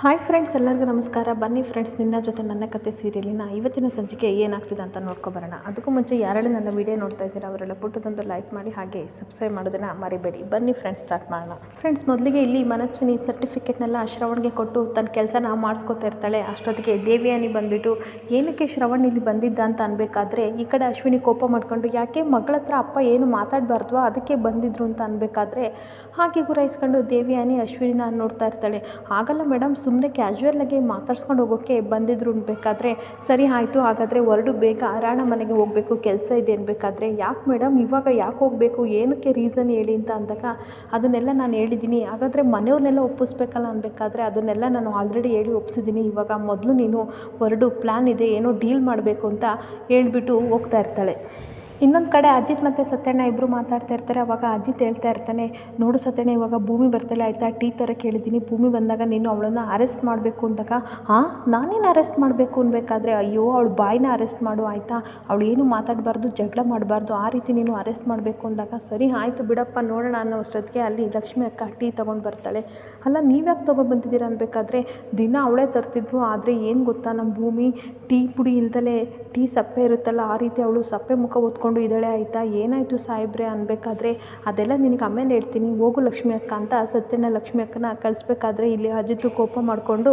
Hi friends ಎಲ್ಲರಿಗೂ ನಮಸ್ಕಾರ. ಬನ್ನಿ ಫ್ರೆಂಡ್ಸ್ ನಿನ್ನ ಜೊತೆ ನನ್ನ ಕತೆ ಸೀರಿಯಲಿನ ಇವತ್ತಿನ ಸಂಚಿಕೆ ಏನಾಗ್ತಿದೆ ಅಂತ ನೋಡ್ಕೊಬರೋಣ ಅದಕ್ಕೂ ಮುಂಚೆ ಯಾರೇ ನನ್ನ ವಿಡಿಯೋ ನೋಡ್ತಾ ಇದ್ದೀರಾ, ಅವರೆಲ್ಲ ಪುಟ್ಟದೊಂದು ಲೈಕ್ ಮಾಡಿ ಹಾಗೆ ಸಬ್ಸ್ಕ್ರೈಬ್ ಮಾಡೋದನ್ನು ಮರಿಬೇಡಿ. ಬನ್ನಿ ಫ್ರೆಂಡ್ಸ್ ಸ್ಟಾರ್ಟ್ ಮಾಡೋಣ. ಫ್ರೆಂಡ್ಸ್ ಮೊದಲಿಗೆ ಇಲ್ಲಿ ಮನಸ್ವಿನಿ ಸರ್ಟಿಫಿಕೇಟ್ನೆಲ್ಲ ಶ್ರವಣ್ಗೆ ಕೊಟ್ಟು ತನ್ನ ಕೆಲಸ ನಾವು ಮಾಡಿಸ್ಕೋತಾ ಇರ್ತಾಳೆ. ಅಷ್ಟೊತ್ತಿಗೆ ದೇವಿಯಾನಿ ಬಂದುಬಿಟ್ಟು, ಏನಕ್ಕೆ ಶ್ರವಣ್ ಇಲ್ಲಿ ಬಂದಿದ್ದ? ಅಂತ ಅನ್ಬೇಕಾದ್ರೆ, ಈ ಕಡೆ ಅಶ್ವಿನಿ ಕೋಪ ಮಾಡ್ಕೊಂಡು, ಯಾಕೆ ಮಗಳ ಹತ್ರ ಅಪ್ಪ ಏನು ಮಾತಾಡಬಾರ್ದು ಅದಕ್ಕೆ ಬಂದಿದ್ರು ಅಂತ ಅನ್ಬೇಕಾದ್ರೆ, ಹಾಗೆ ಗುರಾಯಿಸ್ಕೊಂಡು ದೇವಿಯಾನಿ ಅಶ್ವಿನಿನ ನೋಡ್ತಾ ಇರ್ತಾಳೆ. ಆಗಲ್ಲ ಮೇಡಮ್ ಸುಮ್ಮನೆ ಕ್ಯಾಶುವಲಾಗಿ ಮಾತಾಡ್ಸ್ಕೊಂಡು ಹೋಗೋಕ್ಕೆ ಬಂದಿದ್ರು ಅನ್ಬೇಕಾದ್ರೆ ಸರಿ ಆಯಿತು, ಹಾಗಾದರೆ ಹೊರಡು ಬೇಗ ಅರಾಣ ಮನೆಗೆ ಹೋಗಬೇಕು, ಕೆಲಸ ಇದೆ ಅನ್ಬೇಕಾದ್ರೆ. ಯಾಕೆ ಮೇಡಮ್ ಇವಾಗ ಯಾಕೆ ಹೋಗಬೇಕು? ಏನಕ್ಕೆ ರೀಸನ್ ಹೇಳಿ ಅಂತ ಅಂದಾಗ, ಅದನ್ನೆಲ್ಲ ನಾನು ಹೇಳಿದ್ದೀನಿ ಹಾಗಾದರೆ ಮನೆಯವ್ರನ್ನೆಲ್ಲ ಒಪ್ಪಿಸ್ಬೇಕಲ್ಲ ಅನ್ಬೇಕಾದ್ರೆ ಅದನ್ನೆಲ್ಲ ನಾನು ಆಲ್ರೆಡಿ ಹೇಳಿ ಒಪ್ಸಿದ್ದೀನಿ ಇವಾಗ ಮೊದಲು ನೀನು ಹೊರಡು ಪ್ಲ್ಯಾನ್ ಇದೆ, ಏನೋ ಡೀಲ್ ಮಾಡಬೇಕು ಅಂತ ಹೇಳ್ಬಿಟ್ಟು ಹೋಗ್ತಾ ಇರ್ತಾಳೆ. ಇನ್ನೊಂದು ಕಡೆ ಅಜಿತ್ ಮತ್ತು ಸತ್ಯಣ್ಣ ಇಬ್ಬರು ಮಾತಾಡ್ತಾ ಇರ್ತಾರೆ, ಅವಾಗ ಅಜಿತ್ ಹೇಳ್ತಾ ಇರ್ತಾನೆ, ನೋಡು ಸತ್ಯಣ್ಣ, ಇವಾಗ ಭೂಮಿ ಬರ್ತಾಳೆ ಆಯಿತಾ? ಟೀ ಥರ ಕೇಳಿದ್ದೀನಿ ಭೂಮಿ ಬಂದಾಗ ನೀನು ಅವಳನ್ನು ಅರೆಸ್ಟ್ ಮಾಡಬೇಕು ಅಂದಾಗ ಹಾಂ ನಾನೇನು ಅರೆಸ್ಟ್ ಮಾಡಬೇಕು ಅನ್ಬೇಕಾದ್ರೆ? ಅಯ್ಯೋ, ಅವಳು ಬಾಯಿನ ಅರೆಸ್ಟ್ ಮಾಡು, ಆಯಿತಾ? ಅವಳು ಏನು ಮಾತಾಡಬಾರ್ದು, ಜಗಳ ಮಾಡಬಾರ್ದು, ಆ ರೀತಿ ನೀನು ಅರೆಸ್ಟ್ ಮಾಡಬೇಕು ಅಂದಾಗ ಸರಿ, ಆಯಿತು ಬಿಡಪ್ಪ, ನೋಡೋಣ ಅನ್ನೋ ಅಷ್ಟೊತ್ತಿಗೆ ಅಲ್ಲಿ ಲಕ್ಷ್ಮಿ ಅಕ್ಕ ಟೀ ತೊಗೊಂಡು ಬರ್ತಾಳೆ. ಅಲ್ಲ, ನೀವ್ಯಾಕೆ ತೊಗೊಂಡು ಬಂದಿದ್ದೀರಾ ಅನ್ಬೇಕಾದ್ರೆ? ದಿನ ಅವಳೇ ತರ್ತಿದ್ರು ಆದರೆ ಏನು ಗೊತ್ತಾ ನಮ್ಮ ಭೂಮಿ? ಟೀ ಪುಡಿ ಇಲ್ದಲೇ, ಟೀ ಸಪ್ಪೆ ಇರುತ್ತಲ್ಲ, ಆ ರೀತಿ ಅವಳು ಸಪ್ಪೆ ಮುಖ ಹೊತ್ಕೊಂಡು ಇದ್ದಾಳೆ, ಆಯಿತಾ, ಏನಾಯಿತು ಸಾಹೇಬ್ರೆ? ಅನ್ಬೇಕಾದ್ರೆ, ಅದೆಲ್ಲ ನಿನಗೆ ಆಮೇಲೆ ಹೇಳ್ತೀನಿ. ಹೋಗು ಲಕ್ಷ್ಮಿ ಅಕ್ಕ ಅಂತ ಸತ್ಯನ ಲಕ್ಷ್ಮಿ ಅಕ್ಕನ ಕಳಿಸ್ಬೇಕಾದ್ರೆ ಇಲ್ಲಿ ಅಜಿತು ಕೋಪ ಮಾಡಿಕೊಂಡು,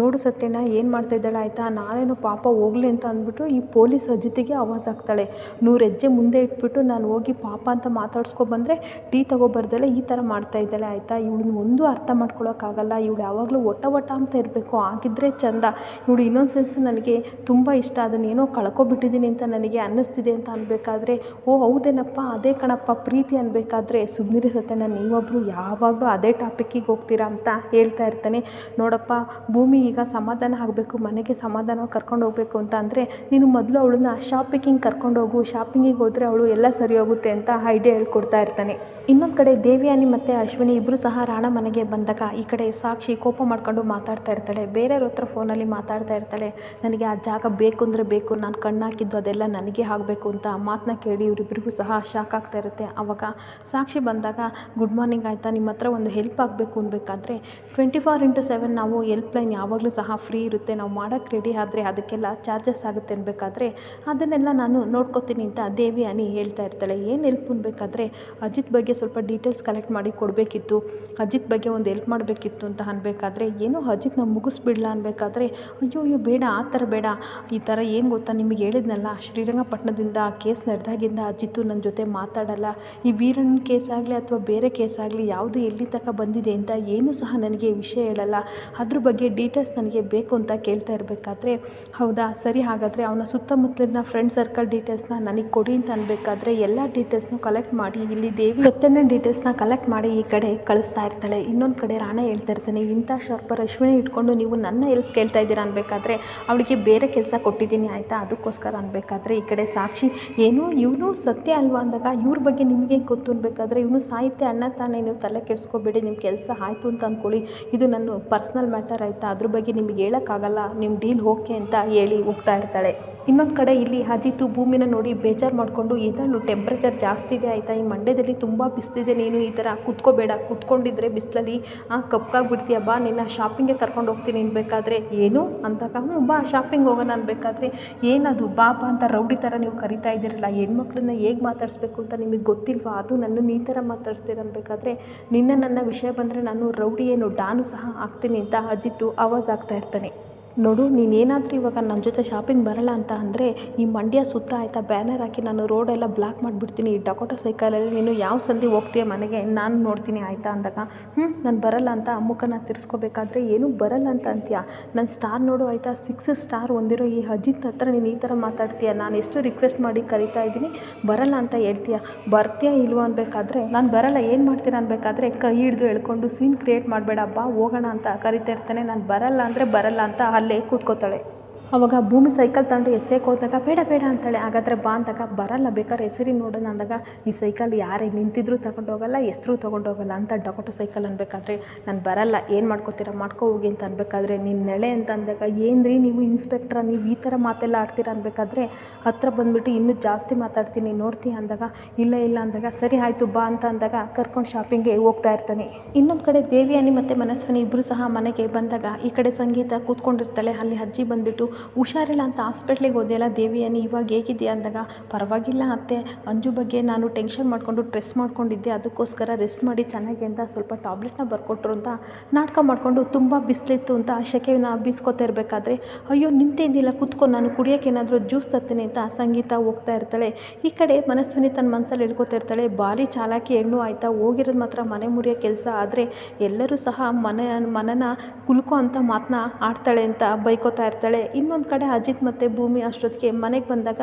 ನೋಡು ಸತ್ಯನ ಏನು ಮಾಡ್ತಾ ಇದ್ದಾಳೆ, ಆಯಿತಾ? ನಾನೇನು ಪಾಪ ಹೋಗ್ಲಿ ಅಂತ ಅಂದ್ಬಿಟ್ಟು ಈ ಪೊಲೀಸ್ ಅಜಿತಿಗೆ ಆವಾಜ್ ಆಗ್ತಾಳೆ ನೂರು ಹೆಜ್ಜೆ ಮುಂದೆ ಇಟ್ಬಿಟ್ಟು ನಾನು ಹೋಗಿ ಪಾಪ ಅಂತ ಮಾತಾಡ್ಸ್ಕೊಬಂದರೆ ಟೀ ತಗೊಬರ್ದಲ್ಲೇ ಈ ಥರ ಮಾಡ್ತಾ ಇದ್ದಾಳೆ, ಆಯಿತಾ? ಇವಳನ್ನ ಒಂದು ಅರ್ಥ ಮಾಡ್ಕೊಳೋಕ್ಕಾಗಲ್ಲ. ಇವಳು ಯಾವಾಗಲೂ ಒಟ್ಟ ಒಟ್ಟ ಅಂತ ಇರಬೇಕು. ಆಗಿದ್ದರೆ ಚಂದ. ಇವಳು ಇನ್ನೊಂದು ನನಗೆ ತುಂಬ ಇಷ್ಟ. ಅದನ್ನೇನೋ ಕಳ್ಕೊಬಿಟ್ಟಿದ್ದೀನಿ ಅಂತ ನನಗೆ ಅನ್ನಿಸ್ತಿದೆ ಅಂತ ಅನ್ಬೇಕಾದ್ರೆ, ಓ, ಹೌದೇನಪ್ಪ, ಅದೇ ಕಣಪ್ಪ, ಪ್ರೀತಿ ಅನ್ನಬೇಕಾದ್ರೆ ಸುಮ್ಮನಿರಿ ನಾನು ನೀವೊಬ್ಬರು ಯಾವಾಗಲೂ ಅದೇ ಟಾಪಿಕ್ಕಿಗೆ ಹೋಗ್ತೀರಾ ಅಂತ ಹೇಳ್ತಾ ಇರ್ತಾನೆ. ನೋಡಪ್ಪ, ಭೂಮಿ ಈಗ ಸಮಾಧಾನ ಆಗಬೇಕು, ಮನೆಗೆ ಸಮಾಧಾನ ಕರ್ಕೊಂಡು ಹೋಗಬೇಕು ಅಂತ ಅಂದರೆ, ನೀನು ಮೊದಲು ಅವಳನ್ನ ಶಾಪಿಂಗಿಗೆ ಕರ್ಕೊಂಡು ಹೋಗು ಶಾಪಿಂಗಿಗೆ ಹೋದರೆ ಅವಳು ಎಲ್ಲ ಸರಿ ಹೋಗುತ್ತೆ ಅಂತ ಐಡಿಯಾ ಹೇಳ್ಕೊಡ್ತಾ ಇರ್ತಾನೆ. ಇನ್ನೊಂದು ಕಡೆ ದೇವಿಯಾನಿ ಮತ್ತು ಅಶ್ವಿನಿ ಇಬ್ಬರು ಸಹ ರಾಣ ಮನೆಗೆ ಬಂದಾಗ, ಈ ಕಡೆ ಸಾಕ್ಷಿ ಕೋಪ ಮಾಡ್ಕೊಂಡು ಮಾತಾಡ್ತಾ ಇರ್ತಾಳೆ. ಬೇರೆಯವ್ರ ಹತ್ರ ಫೋನಲ್ಲಿ ಮಾತಾಡ್ತಾ ಇರ್ತಾಳೆ. ನನಗೆ ಆ ಜಾಗ ಬೇಕು ಅಂದರೆ ಬೇಕು, ನಾನು ಕಣ್ಣಾಕಿದ್ದು ಅದೆಲ್ಲ ನನಗೆ ಆಗಬೇಕು ಅಂತ ಮಾತನ್ನ ಕೇಳಿ ಇವರಿಬ್ಬರಿಗೂ ಸಹ ಶಾಕ್ ಆಗ್ತಾ ಇರುತ್ತೆ. ಆವಾಗ ಸಾಕ್ಷಿ ಬಂದಾಗ ಗುಡ್ ಮಾರ್ನಿಂಗ್ ಆಯಿತಾ ನಿಮ್ಮ ಹತ್ರ ಒಂದು ಹೆಲ್ಪ್ ಆಗಬೇಕು ಅನ್ಬೇಕಾದ್ರೆ ಟ್ವೆಂಟಿ ಫೋರ್ ಇಂಟು ಸೆವೆನ್ ನಾವು ಹೆಲ್ಪ್ ಲೈನ್ ಯಾವಾಗಲೂ ಸಹ ಫ್ರೀ ಇರುತ್ತೆ. ನಾವು ಮಾಡೋಕ್ಕೆ ರೆಡಿ ಆದರೆ ಅದಕ್ಕೆಲ್ಲ ಚಾರ್ಜಸ್ ಆಗುತ್ತೆ ಅನ್ಬೇಕಾದ್ರೆ, ಅದನ್ನೆಲ್ಲ ನಾನು ನೋಡ್ಕೋತೀನಿ ಅಂತ ದೇವಿ, ಅನಿ ಹೇಳ್ತಾ ಇರ್ತಾಳೆ. ಏನು ಹೆಲ್ಪ್ ಅನ್ಬೇಕಾದ್ರೆ, ಅಜಿತ್ ಬಗ್ಗೆ ಸ್ವಲ್ಪ ಡೀಟೇಲ್ಸ್ ಕಲೆಕ್ಟ್ ಮಾಡಿ ಕೊಡಬೇಕಿತ್ತು. ಅಜಿತ್ ಬಗ್ಗೆ ಒಂದು ಹೆಲ್ಪ್ ಮಾಡಬೇಕಿತ್ತು ಅಂತ ಅನ್ಬೇಕಾದ್ರೆ, ಏನೋ ಅಜಿತ್ನ ಮುಗಿಸ್ಬಿಡ್ಲ ಅನ್ಬೇಕಾದ್ರೆ, ಅಯ್ಯೋ ಅಯ್ಯೋ, ಬೇಡ, ಆ ಥರ ಬೇಡ. ಈ ಥರ ಏನು ಗೊತ್ತಾ, ನಿಮಗೆ ಹೇಳಿದ್ನಲ್ಲ, ಶ್ರೀರಂಗಪಟ್ಟಣದಿಂದ ಕೇಸ್ ನಡೆದಾಗಿಂದ ಅಜಿತ್ತು ನನ್ನ ಜೊತೆ ಮಾತಾಡಲ್ಲ. ಈ ವೀರಣ್ಣ ಕೇಸ್ ಆಗಲಿ ಅಥವಾ ಬೇರೆ ಕೇಸ್ ಆಗಲಿ ಯಾವುದು ಎಲ್ಲಿ ತನಕ ಬಂದಿದೆ ಅಂತ ಏನೂ ಸಹ ನನಗೆ ವಿಷಯ ಹೇಳಲ್ಲ. ಅದ್ರ ಬಗ್ಗೆ ಡೀಟೇಲ್ಸ್ ನನಗೆ ಬೇಕು ಅಂತ ಕೇಳ್ತಾ ಇರಬೇಕಾದ್ರೆ, ಹೌದಾ? ಸರಿ, ಹಾಗಾದರೆ ಅವನ ಸುತ್ತಮುತ್ತಲಿನ ಫ್ರೆಂಡ್ ಸರ್ಕಲ್ ಡೀಟೇಲ್ಸ್ನ ನನಗೆ ಕೊಡಿ ಅಂತ ಅನ್ಬೇಕಾದ್ರೆ ಎಲ್ಲ ಡೀಟೇಲ್ಸ್ನು ಕಲೆಕ್ಟ್ ಮಾಡಿ ಇಲ್ಲಿ ದೇವಿ ಸತ್ಯನ ಡೀಟೇಲ್ಸ್ನ ಕಲೆಕ್ಟ್ ಮಾಡಿ ಈ ಕಡೆ ಕಳಿಸ್ತಾ ಇರ್ತಾಳೆ. ಇನ್ನೊಂದು ಕಡೆ ರಾಣ ಹೇಳ್ತಾ ಇರ್ತಾನೆ, ಇಂಥ ಶಾರ್ಪರ್ ಅಶ್ವಿನಿ ಇಟ್ಕೊಂಡು ನೀವು ನನ್ನ ಹೆಲ್ಪ್ ಕೇಳ್ತಾ ಇದ್ದೀರಾ? ಅನ್ಬೇಕಾದ್ರೆ, ಅವಳಿಗೆ ಬೇರೆ ಕೆಲಸ ಕೊಟ್ಟಿದ್ದೀನಿ, ಆಯಿತಾ? ಅದಕ್ಕೋಸ್ಕರ, ಅನ್ಬೇಕಾದ್ರೆ ಈ ಕಡೆ ಸಾಕ್ಷಿ ಏನು? ಇವನು ಸತ್ಯ ಅಲ್ವಾ ಅಂದಾಗ ಇವ್ರ ಬಗ್ಗೆ ನಿಮಗೆ ಗೊತ್ತು ಅನ್ಬೇಕಾದ್ರೆ ಇವನು ಸಾಹಿತ್ಯ ಅಣ್ಣ ತಾನೇ ನೀವು ತಲೆ ಕೆಡಿಸ್ಕೋಬೇಡಿ ನಿಮ್ಮ ಕೆಲಸ ಆಯಿತು ಅಂತ ಅಂದ್ಕೊಳ್ಳಿ ಇದು ನನ್ನ ಪರ್ಸ್ನಲ್ ಮ್ಯಾಟರ್ ಆಯಿತಾ? ಅದ್ರ ಬಗ್ಗೆ ನಿಮಗೆ ಹೇಳೋಕ್ಕಾಗಲ್ಲ? ನಿಮ್ಮ ಡೀಲ್ ಓಕೆ ಅಂತ ಹೇಳಿ ಹೋಗ್ತಾ ಇರ್ತಾಳೆ. ಇನ್ನೊಂದು ಕಡೆ ಇಲ್ಲಿ ಅಜಿತು ಭೂಮಿನ ನೋಡಿ ಬೇಜಾರು ಮಾಡಿಕೊಂಡು ಇದನ್ನು ಟೆಂಪ್ರೇಚರ್ ಜಾಸ್ತಿ ಇದೆ ಆಯಿತಾ? ಈ ಮಂಡ್ಯದಲ್ಲಿ ತುಂಬ ಬಿಸ್ತಿದೆ. ನೀನು ಈ ಥರ ಕುತ್ಕೋಬೇಡ. ಕುತ್ಕೊಂಡಿದ್ರೆ ಬಿಸಿಲಲ್ಲಿ ಕಪ್ಪಾಗ್ಬಿಡ್ತೀಯ? ಬಾ, ನಿನ್ನ ಶಾಪಿಂಗ್ಗೆ ಕರ್ಕೊಂಡು ಹೋಗ್ತೀನಿ ಬೇಕಾದರೆ. ಏನು? ಅಂತ ಹ್ಞೂ, ಬಾ ಶಾಪಿಂಗ್ ಹೋಗೋಣ ಅನ್ಬೇಕಾದ್ರೆ. ಏನದು? ಬಾ ಬಾ ಅಂತ ರೌಡಿ ಥರ ನೀವು ಕರಿತಾ ಇದ್ದೀರಲ್ಲ? ಹೆಣ್ಮಕ್ಳನ್ನ ಹೇಗೆ ಮಾತಾಡಿಸ್ಬೇಕು ಅಂತ ನಿಮಗೆ ಗೊತ್ತಿಲ್ವಾ? ಅದು ನನ್ನನ್ನು ಈ ಥರ ಮಾತಾಡಿಸ್ತೀರ ಅನ್ಬೇಕಾದ್ರೆ, ನಿನ್ನ ನನ್ನ ವಿಷಯ ಬಂದರೆ ನಾನು ರೌಡಿ ಏನು ಡಾನು ಸಹ ಹಾಕ್ತೀನಿ ಅಂತ ಅಜಿತ್ತು ಆವಾಜ್ ಆಗ್ತಾ ಇರ್ತಾನೆ. ನೋಡು, ನೀನೇನಾದರೂ ಇವಾಗ ನನ್ನ ಜೊತೆ ಶಾಪಿಂಗ್ ಬರಲ್ಲ ಅಂತ ಅಂದರೆ ಈ ಮಂಡ್ಯ ಸುತ್ತ ಆಯಿತಾ ಬ್ಯಾನರ್ ಹಾಕಿ ನಾನು ರೋಡೆಲ್ಲ ಬ್ಲಾಕ್ ಮಾಡಿಬಿಡ್ತೀನಿ. ಈ ಡಕೋಟ ಸೈಕಲಲ್ಲಿ ನೀನು ಯಾವ ಸಂದಿ ಹೋಗ್ತೀಯ ಮನೆಗೆ? ನಾನು ನೋಡ್ತೀನಿ, ಆಯಿತಾ ಅಂದಾಗ. ಹ್ಞೂ ನಾನು ಬರಲ್ಲ ಅಂತ ಮುಖನ ತಿರ್ಸ್ಕೋಬೇಕಾದ್ರೆ ಏನೂ ಬರಲ್ಲ ಅಂತ ಅಂತೀಯ? ನನ್ನ ಸ್ಟಾರ್ ನೋಡು, ಆಯಿತಾ? ಸಿಕ್ಸ್ ಸ್ಟಾರ್ ಹೊಂದಿರೋ ಈ ಅಜಿತ್ ಹತ್ರ ನೀನು ಈ ಥರ ಮಾತಾಡ್ತೀಯ? ನಾನು ಎಷ್ಟು ರಿಕ್ವೆಸ್ಟ್ ಮಾಡಿ ಕರಿತಾ ಇದ್ದೀನಿ, ಬರಲ್ಲ ಅಂತ ಹೇಳ್ತೀಯ? ಬರ್ತೀಯ ಇಲ್ವೋ ಅನ್ಬೇಕಾದ್ರೆ, ನಾನು ಬರಲ್ಲ, ಏನು ಮಾಡ್ತೀರಾ ಅನ್ಬೇಕಾದ್ರೆ ಕೈ ಹಿಡಿದು ಎಳ್ಕೊಂಡು ಸೀನ್ ಕ್ರಿಯೇಟ್ ಮಾಡಬೇಡ ಬಾ ಹೋಗೋಣ ಅಂತ ಕರಿತಾ ಇರ್ತಾನೆ. ನಾನು ಬರಲ್ಲ ಅಂದರೆ ಬರಲ್ಲ ಅಂತ ಅಲ್ಲೇ ಕೂತ್ಕೋತಾಳೆ. ಅವಾಗ ಭೂಮಿ ಸೈಕಲ್ ತಗೊಂಡು ಎಸೆಕ್ ಹೋದಾಗ ಬೇಡ ಬೇಡ ಅಂತಾಳೆ. ಹಾಗಾದರೆ ಬಾ ಅಂದಾಗ ಬರಲ್ಲ, ಬೇಕಾದ್ರೆ ಹೆಸರಿ ನೋಡೋಣ ಅಂದಾಗ ಈ ಸೈಕಲ್ ಯಾರೇ ನಿಂತಿದ್ರು ತಗೊಂಡು ಹೋಗಲ್ಲ ಎಸ್ರು ಹೋಗಲ್ಲ ಅಂತ ಡಕೋಟ ಸೈಕಲ್ ಅನ್ಬೇಕಾದ್ರೆ ನಾನು ಬರಲ್ಲ, ಏನು ಮಾಡ್ಕೋತೀರ, ಮಾಡ್ಕೊ ಹೋಗಿ ಅಂತ ಅನ್ಬೇಕಾದ್ರೆ ನಿನ್ನ ನೆಳೆ ಅಂತ ಅಂದಾಗ ಏನು ರೀ ನೀವು ಇನ್ಸ್ಪೆಕ್ಟ್ರ, ನೀವು ಈ ಥರ ಮಾತೆಲ್ಲ ಆಡ್ತೀರ ಅನ್ಬೇಕಾದ್ರೆ ಹತ್ರ ಬಂದುಬಿಟ್ಟು ಇನ್ನೂ ಜಾಸ್ತಿ ಮಾತಾಡ್ತೀನಿ ನೋಡ್ತೀಯ ಅಂದಾಗ ಇಲ್ಲ ಇಲ್ಲ ಅಂದಾಗ ಸರಿ ಆಯಿತು, ಬಾ ಅಂತ ಅಂದಾಗ ಕರ್ಕೊಂಡು ಶಾಪಿಂಗ್ಗೆ ಹೋಗ್ತಾ ಇರ್ತಾನೆ. ಇನ್ನೊಂದು ಕಡೆ ದೇವಿಯಾನಿ ಮತ್ತು ಮನಸ್ವಿನಿ ಇಬ್ಬರು ಸಹ ಮನೆಗೆ ಬಂದಾಗ ಈ ಕಡೆ ಸಂಗೀತ ಕೂತ್ಕೊಂಡಿರ್ತಾಳೆ, ಅಲ್ಲಿ ಅಜ್ಜಿ ಬಂದುಬಿಟ್ಟು ಹುಷಾರಿಲ್ಲ ಅಂತ ಹಾಸ್ಪಿಟ್ಲಿಗೆ ಹೋದೆಯಲ್ಲ ದೇವಿಯನ್ನು ಇವಾಗ ಹೇಗಿದೆಯಾ ಅಂದಾಗ, ಪರವಾಗಿಲ್ಲ ಅತ್ತೆ, ಅಂಜು ಬಗ್ಗೆ ನಾನು ಟೆನ್ಷನ್ ಮಾಡಿಕೊಂಡು ಟ್ರೆಸ್ ಮಾಡ್ಕೊಂಡಿದ್ದೆ, ಅದಕ್ಕೋಸ್ಕರ ರೆಸ್ಟ್ ಮಾಡಿ, ಚೆನ್ನಾಗಿ ಅಂತ ಸ್ವಲ್ಪ ಟ್ಯಾಬ್ಲೆಟ್ನ ಬರ್ಕೊಟ್ರು ಅಂತ ನಾಟಕ ಮಾಡಿಕೊಂಡು ತುಂಬ ಬಿಸಿಲಿತ್ತು ಅಂತ ಶೆಕೆನ ಬೀಸ್ಕೊತಾ ಇರಬೇಕಾದ್ರೆ, ಅಯ್ಯೋ ನಿಂತೇನಿಲ್ಲ ಕೂತ್ಕೊ, ನಾನು ಕುಡಿಯೋಕೆ ಏನಾದರೂ ಜ್ಯೂಸ್ ತತ್ತೇನೆ ಅಂತ ಸಂಗೀತ ಹೋಗ್ತಾ ಇರ್ತಾಳೆ. ಈ ಕಡೆ ಮನಸ್ವಿನಿ ತನ್ನ ಮನಸ್ಸಲ್ಲಿ ಹೇಳ್ಕೊತಾ ಇರ್ತಾಳೆ ಭಾರಿ ಚಾಲಾಕಿ ಹೆಣ್ಣು ಆಯಿತಾ, ಹೋಗಿರೋದು ಮಾತ್ರ ಮನೆ ಮುರಿಯೋ ಕೆಲಸ, ಆದರೆ ಎಲ್ಲರೂ ಸಹ ಮನೆ, ಮನನ ಕುಲ್ಕೋ ಅಂತ ಮಾತನ್ನ ಆಡ್ತಾಳೆ ಅಂತ ಬೈಕೋತಾ ಇರ್ತಾಳೆ. ಇನ್ನೊಂದು ಕಡೆ ಅಜಿತ್ ಮತ್ತು ಭೂಮಿ ಅಷ್ಟೊತ್ತಿಗೆ ಮನೆಗೆ ಬಂದಾಗ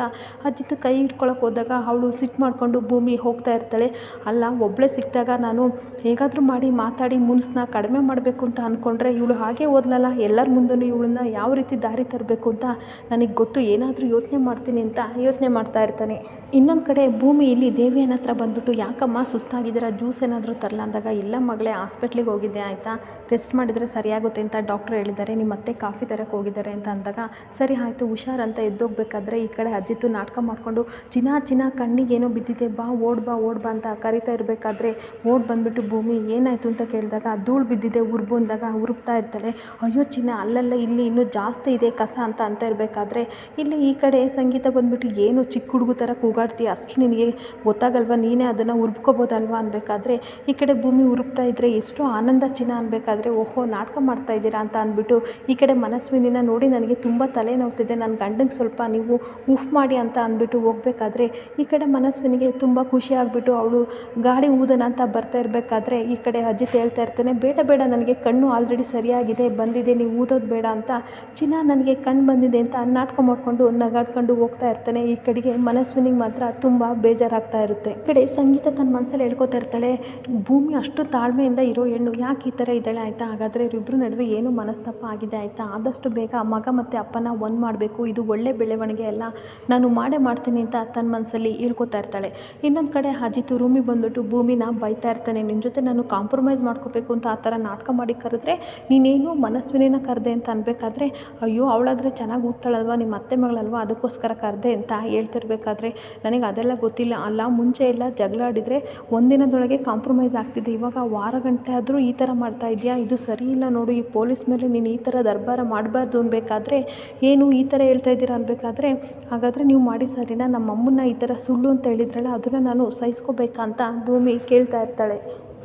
ಅಜಿತ್ ಕೈ ಹಿಡ್ಕೊಳಕ್ಕೆ ಹೋದಾಗ ಅವಳು ಸಿಟ್ಟು ಮಾಡಿಕೊಂಡು ಭೂಮಿ ಹೋಗ್ತಾ ಇರ್ತಾಳೆ. ಅಲ್ಲ ಒಬ್ಬಳೇ ಸಿಕ್ಕಿದಾಗ ನಾನು ಹೇಗಾದರೂ ಮಾಡಿ ಮಾತಾಡಿ ಮುನ್ಸನ್ನ ಕಡಿಮೆ ಮಾಡಬೇಕು ಅಂತ ಅಂದ್ಕೊಂಡ್ರೆ ಇವಳು ಹಾಗೆ ಓದ್ಲಲ್ಲ ಎಲ್ಲರ ಮುಂದೂ ಇವಳನ್ನ ಯಾವ ರೀತಿ ದಾರಿ ತರಬೇಕು ಅಂತ ನನಗೆ ಗೊತ್ತು. ಏನಾದರೂ ಯೋಚನೆ ಮಾಡ್ತೀನಿ ಅಂತ ಯೋಚನೆ ಮಾಡ್ತಾ ಇರ್ತಾನೆ. ಇನ್ನೊಂದು ಕಡೆ ಭೂಮಿ ಇಲ್ಲಿ ದೇವಿಯನ ಹತ್ರ ಬಂದ್ಬಿಟ್ಟು, ಯಾಕಮ್ಮ ಸುಸ್ತಾಗಿದ್ದೀರಾ? ಜ್ಯೂಸ್ ಏನಾದರೂ ತರಲ? ಅಂದಾಗ, ಇಲ್ಲ ಮಗಳೇ, ಹಾಸ್ಪಿಟ್ಲಿಗೆ ಹೋಗಿದ್ದೆ ಆಯಿತಾ. ರೆಸ್ಟ್ ಮಾಡಿದರೆ ಸರಿಯಾಗುತ್ತೆ ಅಂತ ಡಾಕ್ಟ್ರ್ ಹೇಳಿದ್ದಾರೆ. ನಿಮ್ಮ ಮತ್ತೆ ಕಾಫಿ ತರಕ್ಕೆ ಹೋಗಿದ್ದಾರೆ ಅಂತ ಅಂದಾಗ ಸರಿ ಆಯಿತು, ಹುಷಾರ್ ಅಂತ ಎದ್ದೋಗ್ಬೇಕಾದ್ರೆ ಈ ಕಡೆ ಅಜ್ಜಿತು ನಾಟಕ ಮಾಡಿಕೊಂಡು ಚಿನ್ನ ಚಿನ್ನ ಕಣ್ಣಿಗೆ ಏನೋ ಬಿದ್ದಿದೆ, ಬಾ, ಓಡ್ ಬಾ ಓಡ್ ಬಾ ಅಂತ ಕರಿತಾ ಇರಬೇಕಾದ್ರೆ ಓಡ್ ಬಂದುಬಿಟ್ಟು ಭೂಮಿ ಏನಾಯಿತು ಅಂತ ಕೇಳಿದಾಗ ಧೂಳು ಬಿದ್ದಿದೆ, ಉರ್ಬು ಅಂದಾಗ ಉರುಪ್ತಾ ಇರ್ತಾಳೆ. ಅಯ್ಯೋ ಚಿನ್ನ, ಅಲ್ಲಲ್ಲ, ಇಲ್ಲಿ ಇನ್ನೂ ಜಾಸ್ತಿ ಇದೆ ಕಸ ಅಂತ ಅಂತ ಇರಬೇಕಾದ್ರೆ ಇಲ್ಲಿ ಈ ಕಡೆ ಸಂಗೀತ ಬಂದುಬಿಟ್ಟು ಏನು ಚಿಕ್ಕ ಹುಡುಗು ಥರ ಕೂಗಾಡ್ತೀಯ? ಅಷ್ಟು ನಿನಗೆ ಗೊತ್ತಾಗಲ್ವಾ? ನೀನೇ ಅದನ್ನು ಉರ್ಬ್ಕೋಬೋದಲ್ವಾ ಅನ್ಬೇಕಾದ್ರೆ ಈ ಕಡೆ ಭೂಮಿ ಉರುಪ್ತಾ ಇದ್ದರೆ ಎಷ್ಟು ಆನಂದ ಚಿನ್ನ ಅನ್ಬೇಕಾದ್ರೆ ಓಹೋ, ನಾಟಕ ಮಾಡ್ತಾ ಇದ್ದೀರಾ ಅಂತ ಅಂದ್ಬಿಟ್ಟು ಈ ಕಡೆ ಮನಸ್ವಿನಿನ ನೋಡಿ ನನಗೆ ತುಂಬ ತಲೆನೋವ್ತಿದೆ. ನನ್ನ ಗಂಡಂಗೆ ಸ್ವಲ್ಪ ನೀವು ಉಫ್ ಮಾಡಿ ಅಂತ ಅಂದ್ಬಿಟ್ಟು ಹೋಗ್ಬೇಕಾದ್ರೆ ಈ ಕಡೆ ಮನಸ್ವಿನಿಗೆ ತುಂಬ ಖುಷಿ ಆಗಿಬಿಟ್ಟು ಅವಳು ಗಾಡಿ ಊದನ ಅಂತ ಬರ್ತಾ ಇರಬೇಕಾದ್ರೆ ಈ ಕಡೆ ಅಜ್ಜಿ ಹೇಳ್ತಾ ಇರ್ತಾನೆ, ಬೇಡ ಬೇಡ, ನನಗೆ ಕಣ್ಣು ಆಲ್ರೆಡಿ ಸರಿಯಾಗಿದೆ, ಬಂದಿದೆ, ನೀವು ಊದೋದು ಬೇಡ ಅಂತ. ಚಿನ್ನ ನನಗೆ ಕಣ್ಣು ಬಂದಿದೆ ಅಂತ ನಾಟಕ ಮಾಡಿಕೊಂಡು ನಗಾಡ್ಕೊಂಡು ಹೋಗ್ತಾ ಇರ್ತಾನೆ. ಈ ಕಡೆಗೆ ಮನಸ್ವಿನಿಗೆ ಮಾತ್ರ ತುಂಬ ಬೇಜಾರಾಗ್ತಾ ಇರುತ್ತೆ. ಈ ಕಡೆ ಸಂಗೀತ ತನ್ನ ಮನಸ್ಸಲ್ಲಿ ಹೇಳ್ಕೊತಾ ಇರ್ತಾಳೆ, ಭೂಮಿ ಅಷ್ಟು ತಾಳ್ಮೆಯಿಂದ ಇರೋ ಹೆಣ್ಣು ಯಾಕೆ ಈ ಥರ ಇದ್ದಾಳೆ? ಆಯಿತಾ? ಹಾಗಾದರೆ ಇಬ್ಬರು ನಡುವೆ ಏನು ಮನಸ್ತಾಪ ಆಗಿದೆ ಆಯಿತಾ? ಆದಷ್ಟು ಬೇಗ ಮಗ ಮತ್ತು ಅಪ್ಪನ ಒಂದು ಮಾಡಬೇಕು, ಇದು ಒಳ್ಳೆ ಬೆಳವಣಿಗೆ ಅಲ್ಲ, ನಾನು ಮಾಡೇ ಮಾಡ್ತೀನಿ ಅಂತ ತನ್ನ ಮನಸ್ಸಲ್ಲಿ ಹೇಳ್ಕೊತಾ ಇರ್ತಾಳೆ. ಇನ್ನೊಂದು ಕಡೆ ಅಜಿತ್ ರೂಮಿಗೆ ಬಂದ್ಬಿಟ್ಟು ಭೂಮಿನ ಬೈತಾ ಇರ್ತಾನೆ ನಿನ್ನ ಜೊತೆ ನಾನು ಕಾಂಪ್ರಮೈಸ್ ಮಾಡ್ಕೋಬೇಕು ಅಂತ ಆ ಥರ ನಾಟಕ ಮಾಡಿ ಕರೆದ್ರೆ, ನೀನೇನು ಮನಸ್ವಿನೇನ ಕರೆದೆ ಅಂತ ಅನ್ಬೇಕಾದ್ರೆ, ಅಯ್ಯೋ, ಅವಳಾದರೆ ಚೆನ್ನಾಗಿ ಓದ್ತಾಳಲ್ವ ನಿಮ್ಮ ಅತ್ತೆ ಮಗಳಲ್ವ, ಅದಕ್ಕೋಸ್ಕರ ಕರೆದೆ ಅಂತ ಹೇಳ್ತಿರ್ಬೇಕಾದ್ರೆ, ನನಗೆ ಅದೆಲ್ಲ ಗೊತ್ತಿಲ್ಲ. ಅಲ್ಲ, ಮುಂಚೆ ಎಲ್ಲ ಜಗಳ ಆಡಿದರೆ ಒಂದಿನದೊಳಗೆ ಕಾಂಪ್ರಮೈಸ್ ಆಗ್ತಿದೆ, ಇವಾಗ ವಾರ ಗಂಟೆ ಆದರೂ ಈ ಥರ ಮಾಡ್ತಾ ಇದೆಯಾ? ಇದು ಸರಿ ಇಲ್ಲ ನೋಡು, ಈ ಪೊಲೀಸ್ ಮೇಲೆ ನೀನು ಈ ಥರ ದರ್ಬಾರ ಮಾಡಬಾರ್ದು ಅನ್ಬೇಕಾದ್ರೆ ಏನು ಈ ಥರ ಹೇಳ್ತಾ ಇದ್ದೀರ ಅನ್ಬೇಕಾದ್ರೆ, ಹಾಗಾದರೆ ನೀವು ಮಾಡಿ ಸರಿನಾ ನಮ್ಮ ಅಮ್ಮನ್ನ ಈ ಥರ ಸುಳ್ಳು ಅಂತ ಹೇಳಿದ್ರಲ್ಲ, ಅದನ್ನು ನಾನು ಸಹಿಸ್ಕೋಬೇಕಾ ಅಂತ ಭೂಮಿ ಕೇಳ್ತಾ ಇರ್ತಾಳೆ.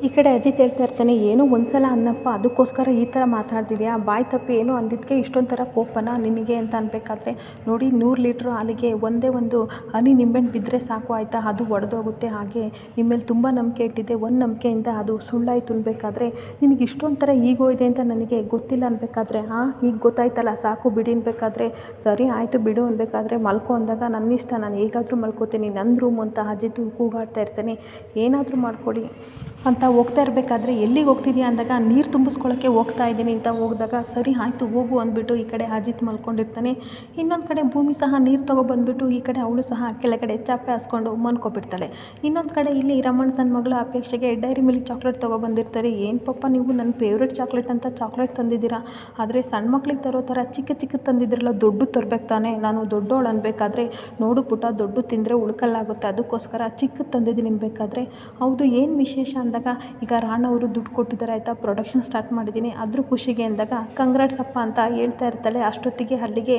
ಈ ಕಡೆ ಅಜಿತ್ ಹೇಳ್ತಾ ಇರ್ತಾನೆ, ಏನೋ ಒಂದ್ಸಲ ಅನ್ನಪ್ಪ, ಅದಕ್ಕೋಸ್ಕರ ಈ ಥರ ಮಾತಾಡ್ತಿದ್ಯಾ? ಬಾಯಿ ತಪ್ಪಿ ಏನೋ ಅಂದಿದ್ದಕ್ಕೆ ಇಷ್ಟೊಂದು ಥರ ಕೋಪನ ನಿನಗೆ ಅಂತ ಅನ್ಬೇಕಾದ್ರೆ ನೋಡಿ ನೂರು ಲೀಟ್ರ್ ಹಾಲಿಗೆ ಒಂದೇ ಒಂದು ಹನಿ ನಿಂಬೆಹಣ್ಣು ಬಿದ್ದರೆ ಸಾಕು ಆಯಿತಾ? ಅದು ಒಡೆದೋಗುತ್ತೆ. ಹಾಗೆ ನಿಮ್ಮ ಮೇಲೆ ತುಂಬ ನಂಬಿಕೆ ಇಟ್ಟಿದ್ದೆ. ಒಂದು ನಂಬಿಕೆಯಿಂದ ಅದು ಸುಳ್ಳಾಯಿತು ಅನ್ಬೇಕಾದ್ರೆ ನಿನಗೆ ಇಷ್ಟೊಂದು ಥರ ಈಗೋ ಇದೆ ಅಂತ ನನಗೆ ಗೊತ್ತಿಲ್ಲ ಅನ್ಬೇಕಾದ್ರೆ ಹಾಂ ಈಗ ಗೊತ್ತಾಯ್ತಲ್ಲ, ಸಾಕು ಬಿಡಿ ಅನ್ಬೇಕಾದ್ರೆ, ಸರಿ ಆಯಿತು ಬಿಡು ಅನ್ಬೇಕಾದ್ರೆ ಮಲ್ಕೊ ಅಂದಾಗ ನನ್ನ ಇಷ್ಟ ನಾನು ಹೇಗಾದರೂ ಮಲ್ಕೋತೀನಿ. ನನ್ನ ರೂಮ್ ಅಂತ ಅಜಿತು ಕೂಗಾಡ್ತಾ ಇರ್ತಾನೆ, ಏನಾದರೂ ಮಾಡ್ಕೊಡಿ. ಅಂತ ಹೋಗ್ತಾ ಇರಬೇಕಾದ್ರೆ ಎಲ್ಲಿಗೆ ಹೋಗ್ತಿದ್ಯಾ ಅಂದಾಗ, ನೀರು ತುಂಬಿಸ್ಕೊಳ್ಳೋಕ್ಕೆ ಹೋಗ್ತಾ ಇದ್ದೀನಿ ಅಂತ ಹೋಗ್ದಾಗ, ಸರಿ ಆಯಿತು, ಹೋಗು ಅಂದ್ಬಿಟ್ಟು ಈ ಕಡೆ ಅಜಿತ್ ಮಲ್ಕೊಂಡಿರ್ತಾನೆ. ಇನ್ನೊಂದು ಕಡೆ ಭೂಮಿ ಸಹ ನೀರು ತೊಗೊಬಂದ್ಬಿಟ್ಟು ಈ ಕಡೆ ಅವಳು ಸಹ ಕೆಳಗಡೆ ಚಾಪೆ ಹಾಸ್ಕೊಂಡು ಮನ್ಕೊಬಿಡ್ತಾಳೆ ಇನ್ನೊಂದು ಕಡೆ ಇಲ್ಲಿ ರಮಣ್ ತನ್ನ ಮಗಳ ಅಪೇಕ್ಷೆಗೆ ಡೈರಿ ಮಿಲ್ಕ್ ಚಾಕ್ಲೇಟ್ ತೊಗೊಬಂದಿರ್ತಾರೆ ಏನು ಪಪ್ಪ ನೀವು ನನ್ನ ಫೇವ್ರೆಟ್ ಚಾಕ್ಲೇಟ್ ಅಂತ ಚಾಕ್ಲೇಟ್ ತಂದಿದ್ದೀರಾ? ಆದರೆ ಸಣ್ಣ ಮಕ್ಳಿಗೆ ತರೋ ಥರ ಚಿಕ್ಕ ಚಿಕ್ಕ ತಂದಿದ್ರಲ್ಲ, ದೊಡ್ಡ ತರ್ಬೇಕು ತಾನೆ. ನಾನು ದೊಡ್ಡವಳು ಅನ್ಬೇಕಾದ್ರೆ, ನೋಡು ಪುಟ್ಟ, ದೊಡ್ಡ ತಿಂದರೆ ಉಳ್ಕಲ್ಲಾಗುತ್ತೆ. ಅದಕ್ಕೋಸ್ಕರ ಚಿಕ್ಕದು ತಂದಿದ್ದೀನಿ ಬೇಕಾದರೆ ಹೌದು, ಏನು ವಿಶೇಷ ಅಂದಾಗ ಈಗ ರಾಣ ಅವರು ದುಡ್ಡು ಕೊಟ್ಟಿದ್ದಾರೆ ಆಯಿತಾ ಪ್ರೊಡಕ್ಷನ್ ಸ್ಟಾರ್ಟ್ ಮಾಡಿದ್ದೀನಿ ಅದ್ರ ಖುಷಿಗೆ ಅಂದಾಗ ಕಂಗ್ರಾಟ್ಸ್ ಅಪ್ಪ ಅಂತ ಹೇಳ್ತಾ ಇರ್ತಾಳೆ. ಅಷ್ಟೊತ್ತಿಗೆ ಅಲ್ಲಿಗೆ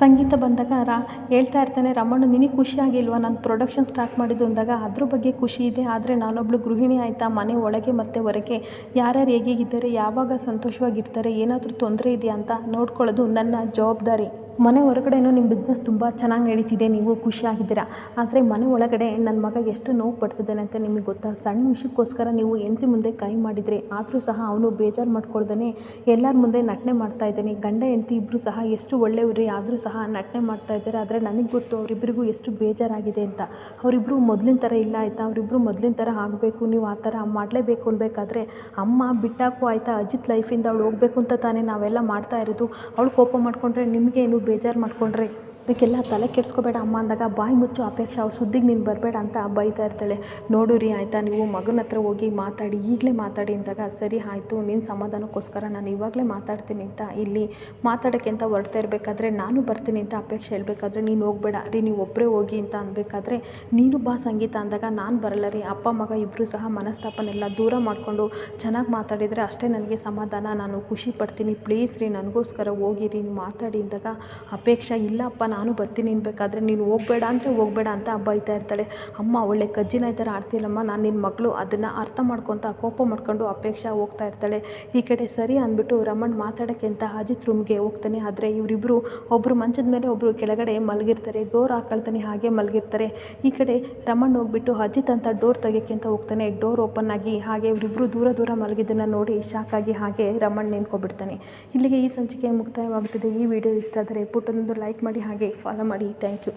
ಸಂಗೀತ ಬಂದಾಗ ರಾ, ಹೇಳ್ತಾ ಇರ್ತಾನೆ ರಮಣ್ಣ ನಿನಗೆ ಖುಷಿ ಆಗಿಲ್ವಾ? ನಾನು ಪ್ರೊಡಕ್ಷನ್ ಸ್ಟಾರ್ಟ್ ಮಾಡಿದ್ದು ಅಂದಾಗ ಅದ್ರ ಬಗ್ಗೆ ಖುಷಿ ಇದೆ, ಆದರೆ ನಾನೊಬ್ಳು ಗೃಹಿಣಿ ಆಯಿತಾ, ಮನೆ ಒಳಗೆ ಮತ್ತು ಹೊರಗೆ. ಯಾರ್ಯಾರು ಹೇಗೇಗಿದ್ದಾರೆ ಯಾವಾಗ ಸಂತೋಷವಾಗಿರ್ತಾರೆ, ಏನಾದರೂ ತೊಂದರೆ ಇದೆಯಾ ಅಂತ ನೋಡ್ಕೊಳ್ಳೋದು ನನ್ನ ಜವಾಬ್ದಾರಿ. ಮನೆ ಹೊರಗಡೆನೂ ನಿಮ್ಮ ಬಿಸ್ನೆಸ್ ತುಂಬ ಚೆನ್ನಾಗಿ ನಡೀತಿದೆ, ನೀವು ಖುಷಿಯಾಗಿದ್ದೀರಾ ಆದರೆ ಮನೆ ಒಳಗಡೆ ನನ್ನ ಮಗ ಎಷ್ಟು ನೋವು ಪಡ್ತಿದ್ದಾನೆ ಅಂತ ನಿಮಗೆ ಗೊತ್ತಾ? ಸಣ್ಣ ವಿಷಯಕ್ಕೋಸ್ಕರ ನೀವು ಹೆಂಡ್ತಿ ಮುಂದೆ ಕೈ ಮಾಡಿದರೆ ಆದರೂ ಸಹ ಅವನು ಬೇಜಾರು ಮಾಡ್ಕೊಳ್ದೇ ಎಲ್ಲರ ಮುಂದೆ ನಟನೆ ಮಾಡ್ತಾ ಇದ್ದಾನೆ, ಗಂಡ, ಹೆಂಡ್ತಿ ಇಬ್ಬರು ಸಹ ಎಷ್ಟು ಒಳ್ಳೆಯವ್ರಿ ಆದರೂ ಸಹ ನಟನೆ ಮಾಡ್ತಾ ಇದ್ದಾರೆ, ಆದರೆ ನನಗೆ ಗೊತ್ತು ಅವರಿಬ್ಬರಿಗೂ ಎಷ್ಟು ಬೇಜಾರಾಗಿದೆ ಅಂತ. ಅವರಿಬ್ಬರು ಮೊದಲಿನ ಥರ ಇಲ್ಲ ಆಯಿತಾ? ಅವರಿಬ್ಬರು ಮೊದಲಿನ ಥರ ಆಗಬೇಕು, ನೀವು ಆ ಥರ ಮಾಡಲೇಬೇಕು ಅನ್ಬೇಕಾದ್ರೆ ಅಮ್ಮ ಬಿಟ್ಟಾಕು ಆಯಿತಾ? ಅಜಿತ್ ಲೈಫಿಂದ ಅವಳು ಹೋಗಬೇಕು ಅಂತ ತಾನೇ ನಾವೆಲ್ಲ ಮಾಡ್ತಾ ಇರೋದು. ಅವಳು ಕೋಪ ಮಾಡಿಕೊಂಡ್ರೆ ನಿಮಗೇನು ಬೇಜಾರು ಮಾಡಿಕೊಂಡ್ರೆ. ಅದಕ್ಕೆಲ್ಲ ತಲೆ ಕೆಡಿಸ್ಕೋಬೇಡ. ಅಮ್ಮ ಅಂದಾಗ ಬಾಯಿ ಮುಚ್ಚು, ಅಪೇಕ್ಷೆ ಅವ್ರ ಸುದ್ದಿಗೆ ನೀನು ಬರಬೇಡ ಅಂತ ಬೈತಾ ಇರ್ತಾಳೆ. ನೋಡು ರೀ ಆಯಿತಾ, ನೀವು ಮಗನ ಹತ್ರ ಹೋಗಿ ಮಾತಾಡಿ, ಈಗಲೇ ಮಾತಾಡಿ ಅಂದಾಗ, ಸರಿ ಆಯಿತು ನಿನ್ನ ಸಮಾಧಾನಕ್ಕೋಸ್ಕರ ನಾನು ಇವಾಗಲೇ ಮಾತಾಡ್ತೀನಿ ಅಂತ ಇಲ್ಲಿ ಮಾತಾಡೋಕ್ಕೆ ಅಂತ ಹೊರಡ್ತಾ ಇರಬೇಕಾದ್ರೆ ನಾನು ಬರ್ತೀನಿ ಅಂತ ಅಪೇಕ್ಷೆ ಹೇಳಬೇಕಾದ್ರೆ ನೀನು ಹೋಗಬೇಡ. ರೀ, ನೀವು ಒಬ್ಬರೇ ಹೋಗಿ ಅಂತ ಅನ್ಬೇಕಾದ್ರೆ ನೀನು ಬಾ ಸಂಗೀತ ಅಂದಾಗ ನಾನು ಬರಲ್ಲ ರೀ. ಅಪ್ಪ, ಮಗ ಇಬ್ಬರು ಸಹ ಮನಸ್ತಾಪನೆಲ್ಲ ದೂರ ಮಾಡಿಕೊಂಡು ಚೆನ್ನಾಗಿ ಮಾತಾಡಿದರೆ ಅಷ್ಟೇ ನನಗೆ ಸಮಾಧಾನ. ನಾನು ಖುಷಿ ಪಡ್ತೀನಿ. ಪ್ಲೀಸ್ ರೀ, ನನಗೋಸ್ಕರ ಹೋಗಿರಿ ನೀವು ಮಾತಾಡಿ ಅಂದಾಗ ಅಪೇಕ್ಷೆ ಇಲ್ಲಪ್ಪ ನಾನು ಬರ್ತೀನಿ ಅನ್ಬೇಕಾದ್ರೆ ನೀನು ಹೋಗಬೇಡ ಅಂದರೆ ಹೋಗಬೇಡ ಅಂತ ಬೈತಾ ಇರ್ತಾಳೆ. ಅಮ್ಮ ಒಳ್ಳೆ ಕಜ್ಜಿನ ಈ ಥರ ಆಡ್ತಿಲ್ಲಮ್ಮ ನಾನು ನಿನ್ನ ಮಗಳು ಅದನ್ನು ಅರ್ಥ ಮಾಡ್ಕೊತ ಕೋಪ ಮಾಡ್ಕೊಂಡು ಅಪೇಕ್ಷೆ ಹೋಗ್ತಾ ಇರ್ತಾಳೆ. ಈ ಕಡೆ ಸರಿ ಅಂದ್ಬಿಟ್ಟು ರಮಣ್ ಮಾತಾಡೋಕ್ಕೆ ಅಂತ ಅಜಿತ್ ರೂಮ್ಗೆ ಹೋಗ್ತಾನೆ. ಆದರೆ ಇವರಿಬ್ಬರು ಒಬ್ಬರು ಮಂಚದ ಮೇಲೆ ಒಬ್ಬರು ಕೆಳಗಡೆ ಮಲಗಿರ್ತಾರೆ ಡೋರ್ ಹಾಕೊಳ್ತಾನೆ, ಹಾಗೆ ಮಲಗಿರ್ತಾರೆ. ಈ ಕಡೆ ರಮಣ್ ಹೋಗ್ಬಿಟ್ಟು ಅಜಿತ್ ಅಂತ ಡೋರ್ ತೆಗಿಯೋಕ್ಕೆ ಅಂತ ಹೋಗ್ತಾನೆ. ಡೋರ್ ಓಪನ್ ಆಗಿ ಹಾಗೆ ಇವರಿಬ್ಬರು ದೂರ ದೂರ ಮಲಗಿದ್ದನ್ನು ನೋಡಿ ಶಾಕಾಗಿ ಹಾಗೆ ರಮಣ್ ನಿಂತ್ಕೊಬಿಡ್ತಾನೆ ಇಲ್ಲಿಗೆ ಈ ಸಂಚಿಕೆ ಮುಕ್ತಾಯವಾಗುತ್ತದೆ. ಈ ವಿಡಿಯೋ ಇಷ್ಟ ಆದರೆ ಪುಟ್ಟೊಂದು ಲೈಕ್ ಮಾಡಿ ಹಾಗೆ ಫಾಲೋ ಮಾಡಿ. Thank you